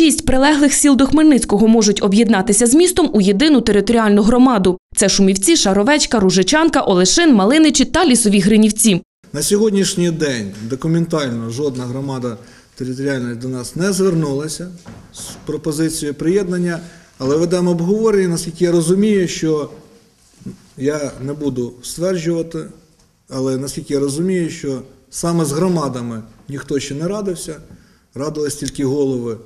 Шість прилеглих сіл до Хмельницького можуть об'єднатися з містом у єдину територіальну громаду. Це Шумівці, Шаровечка, Ружичанка, Олешин, Малиничі та Лісові Гринівці. На сьогоднішній день документально жодна громада територіальна до нас не звернулася з пропозицією приєднання, але ведемо обговорення, наскільки я розумію, що я не буду стверджувати, але наскільки я розумію, що саме з громадами ніхто ще не радився, радились тільки голови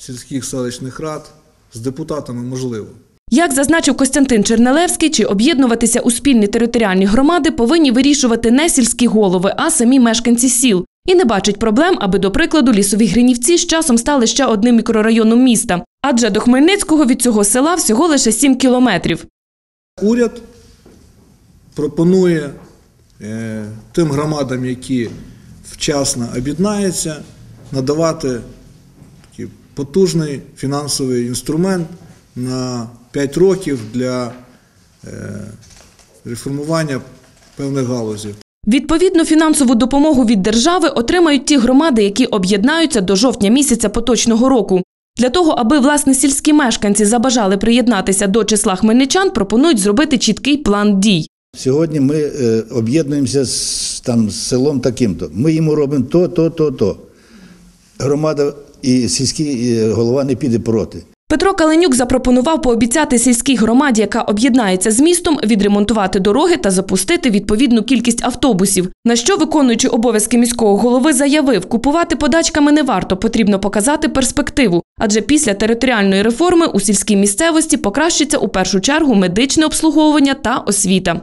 сільських селищних рад, з депутатами можливо. Як зазначив Костянтин Чернелевський, чи об'єднуватися у спільні територіальні громади повинні вирішувати не сільські голови, а самі мешканці сіл. І не бачить проблем, аби, до прикладу, лісові гринівці з часом стали ще одним мікрорайоном міста. Адже до Хмельницького від цього села всього лише 7 кілометрів. Уряд пропонує е, тим громадам, які вчасно об'єднаються, надавати потужний фінансовий інструмент на 5 років для е, реформування певних галузів. Відповідну фінансову допомогу від держави отримають ті громади, які об'єднаються до жовтня місяця поточного року. Для того, аби власне сільські мешканці забажали приєднатися до числа хмельничан, пропонують зробити чіткий план дій. Сьогодні ми е, об'єднуємося з, там, з селом таким-то. Ми йому робимо то, то, то, то. Громада і сільський голова не піде проти. Петро Каленюк запропонував пообіцяти сільській громаді, яка об'єднається з містом, відремонтувати дороги та запустити відповідну кількість автобусів. На що виконуючи обов'язки міського голови заявив, купувати подачками не варто, потрібно показати перспективу. Адже після територіальної реформи у сільській місцевості покращиться у першу чергу медичне обслуговування та освіта.